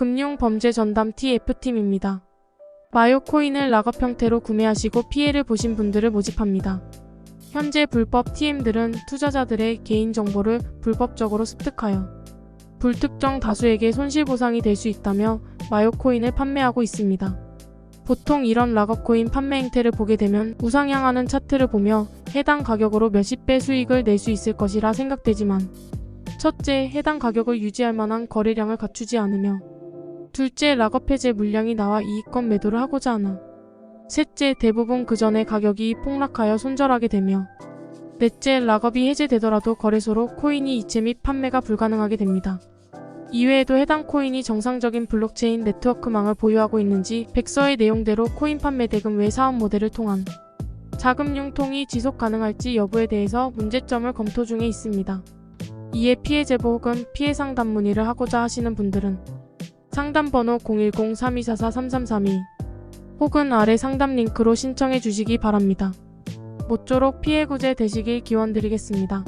금융범죄 전담 TF팀입니다. 마요 코인을 락업 형태로 구매하시고 피해를 보신 분들을 모집합니다. 현재 불법 TM들은 투자자들의 개인정보를 불법적으로 습득하여 불특정 다수에게 손실보상이 될 수 있다며 마요 코인을 판매하고 있습니다. 보통 이런 락업 코인 판매 행태를 보게 되면 우상향하는 차트를 보며 해당 가격으로 몇십 배 수익을 낼 수 있을 것이라 생각되지만 첫째, 해당 가격을 유지할 만한 거래량을 갖추지 않으며 둘째, 락업 해제 물량이 나와 이익권 매도를 하고자 하나 셋째, 대부분 그 전에 가격이 폭락하여 손절하게 되며 넷째, 락업이 해제되더라도 거래소로 코인이 이체 및 판매가 불가능하게 됩니다. 이외에도 해당 코인이 정상적인 블록체인 네트워크망을 보유하고 있는지 백서의 내용대로 코인 판매 대금 외 사업 모델을 통한 자금 융통이 지속 가능할지 여부에 대해서 문제점을 검토 중에 있습니다. 이에 피해 제보 혹은 피해 상담 문의를 하고자 하시는 분들은 상담 번호 010-3244-3332 혹은 아래 상담 링크로 신청해 주시기 바랍니다. 모쪼록 피해 구제 되시길 기원드리겠습니다.